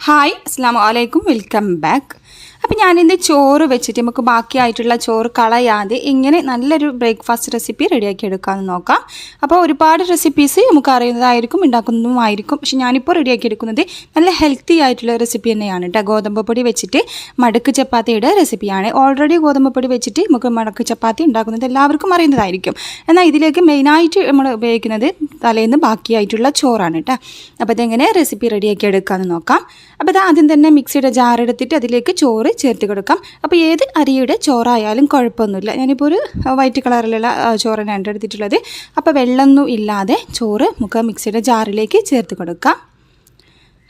Hi അസ്സാം വലൈക്കും welcome back അപ്പോൾ ഞാനിന്ന് ചോറ് വെച്ചിട്ട് നമുക്ക് ബാക്കിയായിട്ടുള്ള ചോറ് കളയാതെ ഇങ്ങനെ നല്ലൊരു ബ്രേക്ക്ഫാസ്റ്റ് റെസിപ്പി റെഡിയാക്കി എടുക്കാമെന്ന് നോക്കാം. അപ്പോൾ ഒരുപാട് റെസിപ്പീസ് നമുക്ക് അറിയുന്നതായിരിക്കും ഉണ്ടാക്കുന്നതുമായിരിക്കും. പക്ഷെ ഞാനിപ്പോൾ റെഡിയാക്കി എടുക്കുന്നത് നല്ല ഹെൽത്തി ആയിട്ടുള്ള റെസിപ്പി തന്നെയാണ് കേട്ടോ ഗോതമ്പ് പൊടി വെച്ചിട്ട് മടക്ക് ചപ്പാത്തിയുടെ റെസിപ്പിയാണ് ഓൾറെഡി ഗോതമ്പ് പൊടി വെച്ചിട്ട് നമുക്ക് മടക്ക് ചപ്പാത്തി ഉണ്ടാക്കുന്നത് എല്ലാവർക്കും അറിയുന്നതായിരിക്കും. എന്നാൽ ഇതിലേക്ക് മെയിനായിട്ട് നമ്മൾ ഉപയോഗിക്കുന്നത് തലേന്ന് ബാക്കിയായിട്ടുള്ള ചോറാണ് കേട്ടോ അപ്പോൾ ഇതെങ്ങനെ റെസിപ്പി റെഡിയാക്കി എടുക്കാമെന്ന് നോക്കാം. അപ്പോൾ ഇത് ആദ്യം തന്നെ മിക്സിയുടെ ജാർ എടുത്തിട്ട് അതിലേക്ക് ചോറ് ചേർത്ത് കൊടുക്കാം. അപ്പോൾ ഏത് അരിയുടെ ചോറായാലും കുഴപ്പമൊന്നുമില്ല. ഞാനിപ്പോൾ ഒരു വൈറ്റ് കളറിലുള്ള ചോറ് ചോറാണ് എടുത്തിട്ടുള്ളത് അപ്പോൾ വെള്ളമൊന്നും ഇല്ലാതെ ചോറ് മുഖ മിക്സിയുടെ ജാറിലേക്ക് ചേർത്ത് കൊടുക്കാം.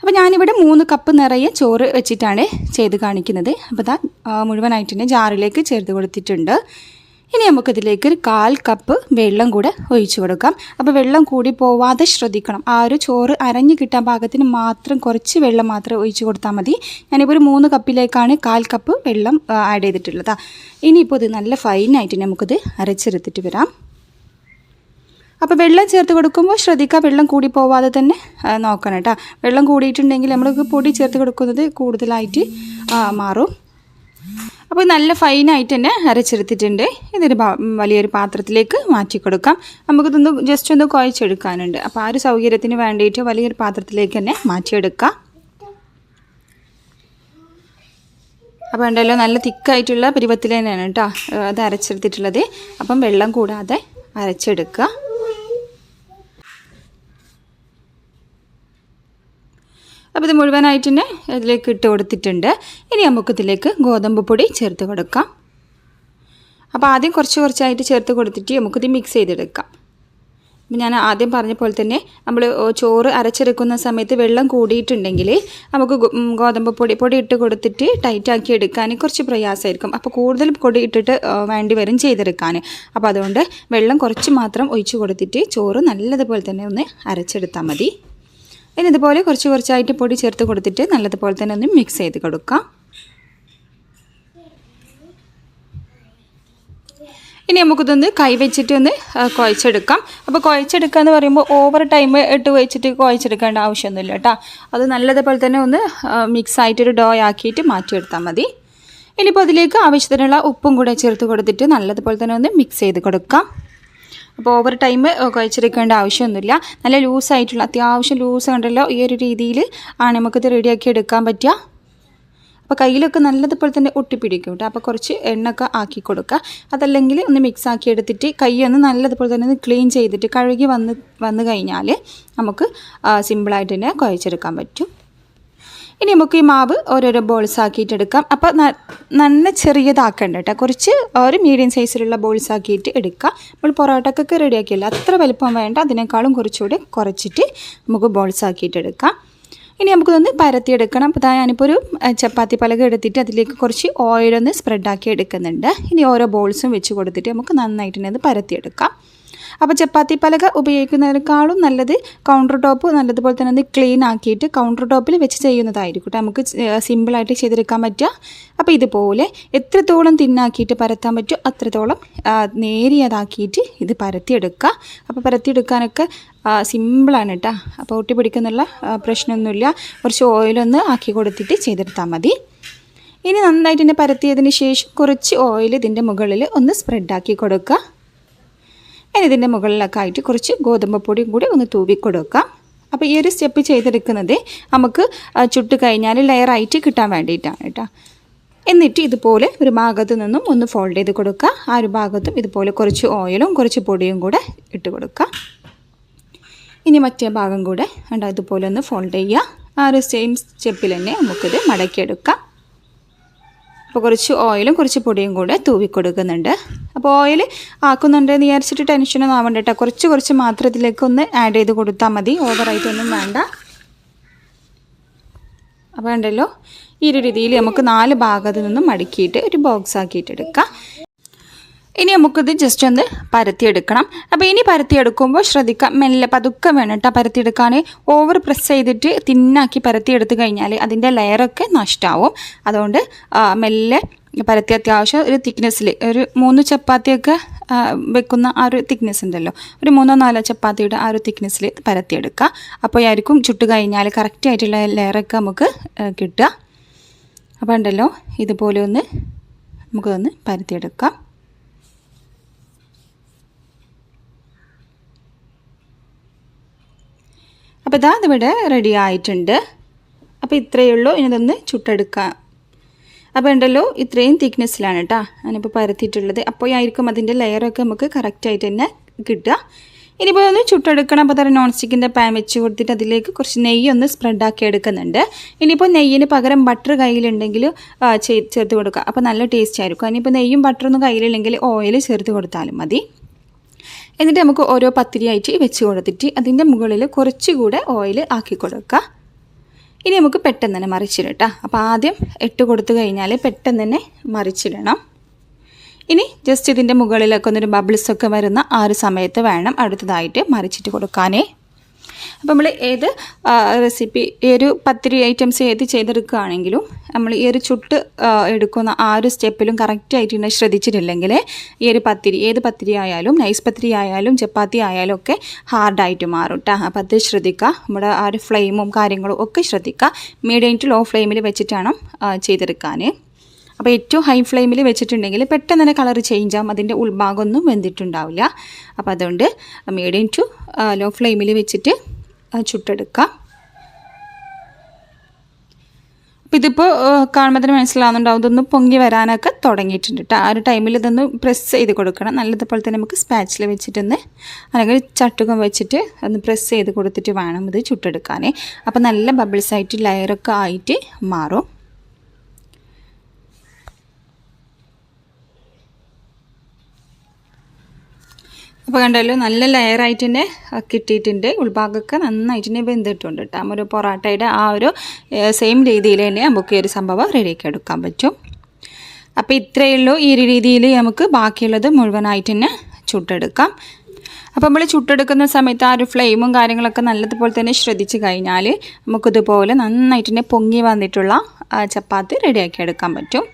അപ്പോൾ ഞാനിവിടെ മൂന്ന് കപ്പ് നിറയെ ചോറ് വെച്ചിട്ടാണ് ചെയ്ത് കാണിക്കുന്നത്. അപ്പോൾ ആ, മുഴുവനായിട്ട് ജാറിലേക്ക് ചേർത്ത് കൊടുത്തിട്ടുണ്ട്. ഇനി നമുക്കിതിലേക്ക് ഒരു കാൽ കപ്പ് വെള്ളം കൂടെ ഒഴിച്ചു കൊടുക്കാം. അപ്പോൾ വെള്ളം കൂടി പോവാതെ ശ്രദ്ധിക്കണം. ആ ഒരു ചോറ് അരഞ്ഞു കിട്ടാൻ പാകത്തിന് മാത്രം കുറച്ച് വെള്ളം മാത്രം ഒഴിച്ചു കൊടുത്താൽ മതി. ഞാനിപ്പോൾ ഒരു മൂന്ന് കപ്പിലേക്കാണ് കാൽ കപ്പ് വെള്ളം ആഡ് ചെയ്തിട്ടുള്ളത്. ഇനിയിപ്പോൾ ഇത് നല്ല ഫൈനായിട്ട് നമുക്കിത് അരച്ചെടുത്തിട്ട് വരാം. അപ്പോൾ വെള്ളം ചേർത്ത് കൊടുക്കുമ്പോൾ ശ്രദ്ധിക്കുക വെള്ളം കൂടി പോവാതെ തന്നെ നോക്കണം കേട്ടോ. വെള്ളം കൂടിയിട്ടുണ്ടെങ്കിൽ നമ്മൾ പൊടി ചേർത്ത് കൊടുക്കുന്നത് കൂടുതലായിട്ട് മാറും. അപ്പോൾ നല്ല ഫൈനായിട്ട് തന്നെ അരച്ചെടുത്തിട്ടുണ്ട്. ഇതൊരു വലിയൊരു പാത്രത്തിലേക്ക് മാറ്റി കൊടുക്കാം നമുക്കിതൊന്ന് ജസ്റ്റ് ഒന്ന് കുഴച്ചെടുക്കാനുണ്ട്. അപ്പോൾ ആ ഒരു സൗകര്യത്തിന് വേണ്ടിയിട്ട് വലിയൊരു പാത്രത്തിലേക്ക് തന്നെ മാറ്റിയെടുക്കാം. അപ്പോൾ ഉണ്ടല്ലോ നല്ല തിക്കായിട്ടുള്ള പരുവത്തിൽ തന്നെയാണ് കേട്ടോ അത് അരച്ചെടുത്തിട്ടുള്ളത്. അപ്പം വെള്ളം കൂടാതെ അരച്ചെടുക്കുക. അപ്പോൾ ഇത് മുഴുവനായിട്ട് തന്നെ ഇതിലേക്ക് ഇട്ട് കൊടുത്തിട്ടുണ്ട്. ഇനി നമുക്ക് ഇതിലേക്ക് ഗോതമ്പ് പൊടി ചേർത്ത് കൊടുക്കാം. അപ്പോൾ ആദ്യം കുറച്ച് കുറച്ചായിട്ട് ചേർത്ത് കൊടുത്തിട്ട് നമുക്കിത് മിക്സ് ചെയ്തെടുക്കാം. അപ്പം ഞാൻ ആദ്യം പറഞ്ഞ പോലെ തന്നെ നമ്മൾ ചോറ് അരച്ചെടുക്കുന്ന സമയത്ത് വെള്ളം കൂടിയിട്ടുണ്ടെങ്കിൽ നമുക്ക് ഗോതമ്പ് പൊടി പൊടി ഇട്ട് കൊടുത്തിട്ട് ടൈറ്റാക്കി എടുക്കാൻ കുറച്ച് പ്രയാസമായിരിക്കും. അപ്പോൾ കൂടുതൽ പൊടി ഇട്ടിട്ട് വേണ്ടി വരും ചെയ്തെടുക്കാൻ അപ്പോൾ അതുകൊണ്ട് വെള്ളം കുറച്ച് മാത്രം ഒഴിച്ച് കൊടുത്തിട്ട് ചോറ് നല്ലതുപോലെ തന്നെ ഒന്ന് അരച്ചെടുത്താൽ മതി. ഇനി ഇതുപോലെ കുറച്ച് കുറച്ചായിട്ട് പൊടി ചേർത്ത് കൊടുത്തിട്ട് നല്ലതുപോലെ തന്നെ ഒന്ന് മിക്സ് ചെയ്ത് കൊടുക്കാം. ഇനി നമുക്കിതൊന്ന് കൈ വെച്ചിട്ട് ഒന്ന് കുഴച്ചെടുക്കാം. അപ്പോൾ കുഴച്ചെടുക്കുക എന്ന് പറയുമ്പോൾ ഓവർ ടൈം ഇട്ട് വെച്ചിട്ട് കുഴച്ചെടുക്കേണ്ട ആവശ്യമൊന്നുമില്ല കേട്ടോ. അത് നല്ലതുപോലെ തന്നെ ഒന്ന് മിക്സ് ആയിട്ടൊരു ഡോ ആക്കിയിട്ട് മാറ്റിയെടുത്താൽ മതി. ഇനിയിപ്പോൾ അതിലേക്ക് ആവശ്യത്തിനുള്ള ഉപ്പും കൂടെ ചേർത്ത് കൊടുത്തിട്ട് നല്ലതുപോലെ തന്നെ ഒന്ന് മിക്സ് ചെയ്ത് കൊടുക്കാം. അപ്പോൾ ഓവർ ടൈം കുഴച്ചെടുക്കേണ്ട ആവശ്യമൊന്നുമില്ല. നല്ല ലൂസായിട്ടുള്ള അത്യാവശ്യം ലൂസ് കണ്ടല്ലോ ഈ ഒരു രീതിയിൽ ആണ് നമുക്കിത് റെഡിയാക്കി എടുക്കാൻ പറ്റുക. അപ്പോൾ കയ്യിലൊക്കെ നല്ലതുപോലെ തന്നെ ഒട്ടിപ്പിടിക്കും കേട്ടോ അപ്പോൾ കുറച്ച് എണ്ണൊക്കെ ആക്കി കൊടുക്കുക. അതല്ലെങ്കിൽ ഒന്ന് മിക്സ് ആക്കി എടുത്തിട്ട് കൈ ഒന്ന് നല്ലതുപോലെ തന്നെ ക്ലീൻ ചെയ്തിട്ട് കഴുകി വന്ന് വന്നു കഴിഞ്ഞാൽ നമുക്ക് സിമ്പിളായിട്ട് തന്നെ കുഴച്ചെടുക്കാൻ പറ്റും. ഇനി നമുക്ക് ഈ മാവ് ഓരോരോ ബോൾസ് ആക്കിയിട്ട് എടുക്കാം അപ്പോൾ നല്ല ചെറിയതാക്കണ്ട കേട്ടോ. കുറച്ച് ഒരു മീഡിയം സൈസിലുള്ള ബോൾസ് ആക്കിയിട്ട് എടുക്കുക നമ്മൾ പൊറോട്ടക്കൊക്കെ റെഡിയാക്കിയല്ല അത്ര വലുപ്പം വേണ്ട. അതിനേക്കാളും കുറച്ചുകൂടി കുറച്ചിട്ട് നമുക്ക് ബോൾസ് ആക്കിയിട്ട് എടുക്കാം ഇനി നമുക്കിതൊന്ന് പരത്തിയെടുക്കണം. അപ്പോൾ ഞാനിപ്പോൾ ഒരു ചപ്പാത്തി പലക എടുത്തിട്ട് അതിലേക്ക് കുറച്ച് ഓയിലൊന്ന് സ്പ്രെഡാക്കി എടുക്കുന്നുണ്ട്. ഇനി ഓരോ ബോൾസും വെച്ച് കൊടുത്തിട്ട് നമുക്ക് നന്നായിട്ട് തന്നെ അത് പരത്തിയെടുക്കാം. അപ്പോൾ ചപ്പാത്തി പലക ഉപയോഗിക്കുന്നതിനേക്കാളും നല്ലത് കൗണ്ടർ ടോപ്പ് നല്ലതുപോലെ തന്നെ ഒന്ന് ക്ലീൻ ആക്കിയിട്ട് കൗണ്ടർ ടോപ്പിൽ വെച്ച് ചെയ്യുന്നതായിരിക്കും നമുക്ക് സിമ്പിളായിട്ട് ചെയ്തെടുക്കാൻ പറ്റുക. അപ്പോൾ ഇതുപോലെ എത്രത്തോളം തിന്നാക്കിയിട്ട് പരത്താൻ പറ്റുമോ അത്രത്തോളം നേരിയതാക്കിയിട്ട് ഇത് പരത്തിയെടുക്കുക. അപ്പോൾ പരത്തിയെടുക്കാനൊക്കെ സിമ്പിളാണ് കേട്ടോ. അപ്പോൾ ഒട്ടി പിടിക്കുന്നുള്ള പ്രശ്നമൊന്നുമില്ല. കുറച്ച് ഓയിലൊന്ന് ആക്കി കൊടുത്തിട്ട് ചെയ്തെടുത്താൽ മതി. ഇനി നന്നായിട്ട് തന്നെ പരത്തിയതിന് ശേഷം കുറച്ച് ഓയിൽ ഇതിന്റെ മുകളിൽ ഒന്ന് സ്പ്രെഡാക്കി കൊടുക്കുക. ഇതിന്റെ മുകളിലൊക്കെ ആയിട്ട് കുറച്ച് ഗോതമ്പ് പൊടിയും കൂടി ഒന്ന് തൂവി കൊടുക്കാം. അപ്പോൾ ഈ ഒരു സ്റ്റെപ്പ് ചെയ്തെടുക്കുന്നത് നമുക്ക് ചുട്ട് കഴിഞ്ഞാൽ ലെയറായിട്ട് കിട്ടാൻ വേണ്ടിയിട്ടാണ് കേട്ടോ. എന്നിട്ട് ഇതുപോലെ ഒരു ഭാഗത്തു നിന്നും ഒന്ന് ഫോൾഡ് ചെയ്ത് കൊടുക്കുക. ആ ഒരു ഭാഗത്തും ഇതുപോലെ കുറച്ച് ഓയിലും കുറച്ച് പൊടിയും കൂടെ ഇട്ട് കൊടുക്കുക. ഇനി മറ്റേ ഭാഗം കൂടെ കണ്ടോ ഇതുപോലെ ഒന്ന് ഫോൾഡ് ചെയ്യുക. ആ ഒരു സെയിം സ്റ്റെപ്പിൽ തന്നെ നമുക്കിത് മടക്കിയെടുക്കാം. അപ്പോൾ കുറച്ച് ഓയിലും കുറച്ച് പൊടിയും കൂടെ തൂവി കൊടുക്കുന്നുണ്ട്. അപ്പോൾ ഓയിൽ ആക്കുന്നുണ്ട് എന്ന് വിചാരിച്ചിട്ട് ടെൻഷനൊന്നും ആവണ്ട കേട്ടോ കുറച്ച് കുറച്ച് മാത്രം ഇതിലേക്ക് ഒന്ന് ആഡ് ചെയ്ത് കൊടുത്താൽ മതി. ഓവറായിട്ടൊന്നും വേണ്ട. അപ്പോൾ ഉണ്ടല്ലോ ഈ ഒരു രീതിയിൽ നമുക്ക് നാല് ഭാഗത്ത് നിന്നും മടക്കിയിട്ട് ഒരു ബോക്സ് ആക്കിയിട്ട് എടുക്കാം. ഇനി നമുക്കിത് ജസ്റ്റ് ഒന്ന് പരത്തിയെടുക്കണം. അപ്പോൾ ഇനി പരത്തിയെടുക്കുമ്പോൾ ശ്രദ്ധിക്കാം മെല്ലെ പതുക്കെ വേണം കേട്ടോ പരത്തിയെടുക്കാൻ ഓവർ പ്രസ് ചെയ്തിട്ട് തിന്നാക്കി പരത്തിയെടുത്ത് കഴിഞ്ഞാൽ അതിന്റെ ലെയറൊക്കെ നഷ്ടമാവും അതുകൊണ്ട് മെല്ലെ പരത്തി അത്യാവശ്യം ഒരു തിക്നെസ്സിൽ ഒരു മൂന്ന് ചപ്പാത്തിയൊക്കെ വെക്കുന്ന ആ ഒരു തിക്നെസ് ഉണ്ടല്ലോ. ഒരു മൂന്നോ നാലോ ചപ്പാത്തിയുടെ ആ ഒരു തിക്നെസ്സിൽ പരത്തിയെടുക്കുക അപ്പോൾ ആയിരിക്കും ചുട്ട് കഴിഞ്ഞാൽ കറക്റ്റ് ആയിട്ടുള്ള ലെയറൊക്കെ നമുക്ക് കിട്ടുക. അപ്പോൾ ഉണ്ടല്ലോ ഇതുപോലെ ഒന്ന് നമുക്കൊന്ന് പരത്തിയെടുക്കാം. അപ്പോൾ ഇതാ ഇവിടെ റെഡി ആയിട്ടുണ്ട്. അപ്പോൾ ഇത്രയേ ഉള്ളൂ. ഇനി ചുട്ടെടുക്കാം. അപ്പോൾ ഉണ്ടല്ലോ ഇത്രയും തിക്നെസ്സിലാണ് കേട്ടോ ഞാനിപ്പോൾ പരത്തിയിട്ടുള്ളത്. അപ്പോൾ ആയിരിക്കും അതിന്റെ ലെയറൊക്കെ നമുക്ക് കറക്റ്റായിട്ട് തന്നെ കിട്ടുക. ഇനിയിപ്പോൾ ഒന്ന് ചുട്ടെടുക്കണം. അപ്പോൾ തന്നെ നോൺ സ്റ്റിക്കിന്റെ പാൻ വെച്ച് കൊടുത്തിട്ട് അതിലേക്ക് കുറച്ച് നെയ്യ് ഒന്ന് സ്പ്രെഡാക്കി എടുക്കുന്നുണ്ട്. ഇനിയിപ്പോൾ നെയ്യിന് പകരം ബട്ടർ കയ്യിലുണ്ടെങ്കിൽ ചേർത്ത് കൊടുക്കുക. അപ്പോൾ നല്ല ടേസ്റ്റ് ആയിരിക്കും. ഇനിയിപ്പോൾ നെയ്യും ബട്ടറൊന്നും കയ്യിലില്ലെങ്കിൽ ഓയിൽ ചേർത്ത് കൊടുത്താലും മതി. എന്നിട്ട് നമുക്ക് ഓരോ പത്തിരിയായിട്ട് വെച്ച് കൊടുത്തിട്ട് അതിന്റെ മുകളിൽ കുറച്ചുകൂടെ ഓയിൽ ആക്കി കൊടുക്കുക. ഇനി നമുക്ക് പെട്ടെന്ന് തന്നെ മറിച്ചിടട്ടോ അപ്പോൾ ആദ്യം ഇട്ട് കൊടുത്തു കഴിഞ്ഞാൽ പെട്ടെന്ന് തന്നെ മറിച്ചിടണം. ഇനി ജസ്റ്റ് ഇതിന്റെ മുകളിലൊക്കെ ഒന്നൊരു ബബിൾസൊക്കെ വരുന്ന ആ ഒരു സമയത്ത് വേണം അടുത്തതായിട്ട് മറിച്ചിട്ട് കൊടുക്കാനേ. അപ്പോൾ നമ്മൾ ഏത് റെസിപ്പി ഈ ഒരു പത്തിരി ഐറ്റംസ് ഏത് ചെയ്തെടുക്കുകയാണെങ്കിലും നമ്മൾ ഈ ഒരു ചുട്ട് എടുക്കുന്ന ആ ഒരു സ്റ്റെപ്പിലും കറക്റ്റായിട്ട് തന്നെ ശ്രദ്ധിച്ചിട്ടില്ലെങ്കിൽ ഈ ഒരു പത്തിരി ഏത് പത്തിരി ആയാലും നൈസ് പത്തിരി ആയാലും ചപ്പാത്തി ആയാലും ഒക്കെ ഹാർഡായിട്ട് മാറും കേട്ടോ അപ്പോൾ അത് ശ്രദ്ധിക്കുക. നമ്മുടെ ആ ഒരു ഫ്ലെയിമും കാര്യങ്ങളും ഒക്കെ ശ്രദ്ധിക്കുക. മീഡിയം ടു ലോ ഫ്ലെയിമിൽ വെച്ചിട്ടാണ് ചെയ്തെടുക്കാൻ അപ്പോൾ ഏറ്റവും ഹൈ ഫ്ലെയിമിൽ വെച്ചിട്ടുണ്ടെങ്കിൽ പെട്ടെന്ന് തന്നെ കളർ ചേഞ്ച് ആകും അതിന്റെ ഉൾഭാഗമൊന്നും വെന്തിട്ടുണ്ടാവില്ല. അപ്പോൾ അതുകൊണ്ട് മീഡിയം ടു ലോ ഫ്ലെയിമിൽ വെച്ചിട്ട് ചുട്ടെടുക്കാം. അപ്പോൾ ഇതിപ്പോൾ കാണുമ്പോൾ തന്നെ മനസ്സിലാവുന്നുണ്ടാവും. ഇതൊന്ന് പൊങ്ങി വരാനൊക്കെ തുടങ്ങിയിട്ടുണ്ട് കേട്ടോ ആ ഒരു ടൈമിൽ ഇതൊന്ന് പ്രസ് ചെയ്ത് കൊടുക്കണം. നല്ലതുപോലെ തന്നെ നമുക്ക് സ്പാച്ചിൽ വെച്ചിട്ടൊന്ന് അല്ലെങ്കിൽ ചട്ടുകം വെച്ചിട്ട് ഒന്ന് പ്രസ് ചെയ്ത് കൊടുത്തിട്ട് വേണം ഇത് ചുട്ടെടുക്കാൻ അപ്പോൾ നല്ല ബബിൾസായിട്ട് ലെയറൊക്കെ ആയിട്ട് മാറും. അപ്പോൾ കണ്ടല്ലോ നല്ല ലെയറായിട്ട് തന്നെ കിട്ടിയിട്ടുണ്ട്. ഉൾഭാഗമൊക്കെ നന്നായിട്ട് തന്നെ വെന്തിട്ടുണ്ട് കേട്ടോ. ഒരു പൊറാട്ടയുടെ ആ ഒരു സെയിം രീതിയിൽ തന്നെ നമുക്ക് ഈ ഒരു സംഭവം റെഡിയാക്കി എടുക്കാൻ പറ്റും. അപ്പോൾ ഇത്രയേ ഉള്ളൂ ഈ ഒരു രീതിയിൽ നമുക്ക് ബാക്കിയുള്ളത് മുഴുവനായിട്ട് തന്നെ ചുട്ടെടുക്കാം. അപ്പോൾ നമ്മൾ ചുട്ടെടുക്കുന്ന സമയത്ത് ആ ഒരു ഫ്ലെയിമും കാര്യങ്ങളൊക്കെ നല്ലതുപോലെ തന്നെ ശ്രദ്ധിച്ച് കഴിഞ്ഞാൽ നമുക്കിതുപോലെ നന്നായിട്ട് തന്നെ പൊങ്ങി വന്നിട്ടുള്ള ചപ്പാത്തി റെഡിയാക്കി എടുക്കാൻ പറ്റും.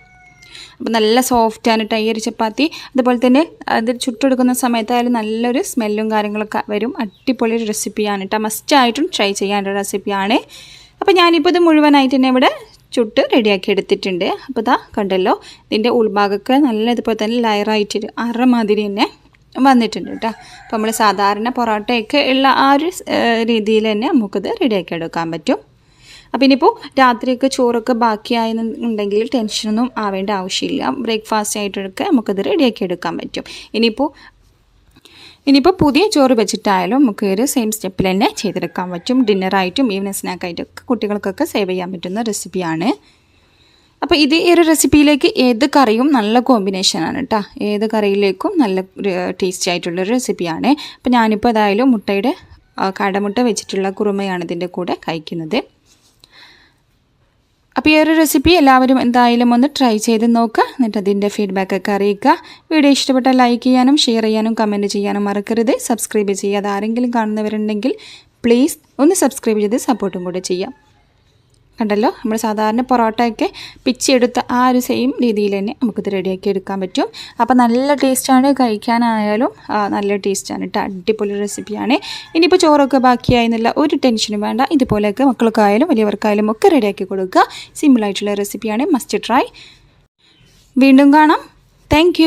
അപ്പോൾ നല്ല സോഫ്റ്റ് ആണ് കേട്ടോ ഈ ചപ്പാത്തി അതുപോലെ തന്നെ അത് ചുട്ടെടുക്കുന്ന സമയത്തായാലും നല്ലൊരു സ്മെല്ലും കാര്യങ്ങളൊക്കെ വരും. അടിപൊളി ഒരു റെസിപ്പിയാണ് കേട്ടോ മസ്റ്റായിട്ടും ട്രൈ ചെയ്യാനുള്ള റെസിപ്പിയാണ് അപ്പോൾ ഞാനിപ്പോൾ ഇത് മുഴുവനായിട്ട് തന്നെ ഇവിടെ ചുട്ട് റെഡിയാക്കി എടുത്തിട്ടുണ്ട്. അപ്പോൾ ഇതാ കണ്ടല്ലോ ഇതിന്റെ ഉൾഭാഗമൊക്കെ നല്ല ഇതുപോലെ തന്നെ ലയറായിട്ട് അറ മാതിരി തന്നെ വന്നിട്ടുണ്ട് കേട്ടോ അപ്പോൾ നമ്മൾ സാധാരണ പൊറോട്ടയൊക്കെ ഉള്ള ആ ഒരു രീതിയിൽ തന്നെ നമുക്കിത് റെഡിയാക്കി എടുക്കാൻ പറ്റും. അപ്പോൾ ഇനിയിപ്പോൾ രാത്രിയൊക്കെ ചോറൊക്കെ ബാക്കിയായെന്നുണ്ടെങ്കിൽ ടെൻഷനൊന്നും ആവേണ്ട ആവശ്യമില്ല. ബ്രേക്ക്ഫാസ്റ്റ് ആയിട്ടൊക്കെ നമുക്കത് റെഡിയാക്കി എടുക്കാൻ പറ്റും. ഇനിയിപ്പോൾ ഇനിയിപ്പോൾ പുതിയ ചോറ് വെച്ചിട്ടായാലും നമുക്ക് ഒരു സെയിം സ്റ്റെപ്പിൽ തന്നെ ചെയ്തെടുക്കാൻ പറ്റും. ഡിന്നറായിട്ടും ഈവനിങ് സ്നാക്കായിട്ടൊക്കെ കുട്ടികൾക്കൊക്കെ സേവ് ചെയ്യാൻ പറ്റുന്ന റെസിപ്പിയാണ് അപ്പോൾ ഇത് ഈ ഒരു റെസിപ്പിയിലേക്ക് ഏത് കറിയും നല്ല കോമ്പിനേഷനാണ് കേട്ടോ ഏത് കറിയിലേക്കും നല്ല ടേസ്റ്റി ആയിട്ടുള്ള റെസിപ്പിയാണ് അപ്പോൾ ഞാനിപ്പോൾ ഏതായാലും മുട്ടയുടെ കടമുട്ട വെച്ചിട്ടുള്ള കുറുമയാണ് ഇതിന്റെ കൂടെ കഴിക്കുന്നത്. അപ്പോൾ ഈ ഒരു റെസിപ്പി എല്ലാവരും എന്തായാലും ഒന്ന് ട്രൈ ചെയ്ത് നോക്കുക എന്നിട്ട് അതിന്റെ ഫീഡ്ബാക്കൊക്കെ അറിയിക്കുക. വീഡിയോ ഇഷ്ടപ്പെട്ടാൽ ലൈക്ക് ചെയ്യാനും ഷെയർ ചെയ്യാനും കമന്റ് ചെയ്യാനും മറക്കരുത്. സബ്സ്ക്രൈബ് ചെയ്യാതെ ആരെങ്കിലും കാണുന്നവരുണ്ടെങ്കിൽ പ്ലീസ് ഒന്ന് സബ്സ്ക്രൈബ് ചെയ്ത് സപ്പോർട്ടും കൂടെ ചെയ്യാം. കണ്ടല്ലോ? നമ്മൾ സാധാരണ പൊറോട്ടയൊക്കെ പിച്ചെടുത്ത ആ ഒരു സെയിം രീതിയിൽ തന്നെ നമുക്കിത് റെഡിയാക്കി എടുക്കാൻ പറ്റും. അപ്പോൾ നല്ല ടേസ്റ്റാണ് കഴിക്കാനായാലും നല്ല ടേസ്റ്റാണ് കേട്ടോ അടിപൊളി റെസിപ്പിയാണ് ഇനിയിപ്പോൾ ചോറൊക്കെ ബാക്കിയായി എന്നുള്ള ഒരു ടെൻഷനും വേണ്ട. ഇതുപോലെയൊക്കെ മക്കൾക്കായാലും വലിയവർക്കായാലും ഒക്കെ റെഡിയാക്കി കൊടുക്കുക. സിമ്പിളായിട്ടുള്ള റെസിപ്പിയാണ് മസ്റ്റ് ട്രൈ വീണ്ടും കാണാം. താങ്ക്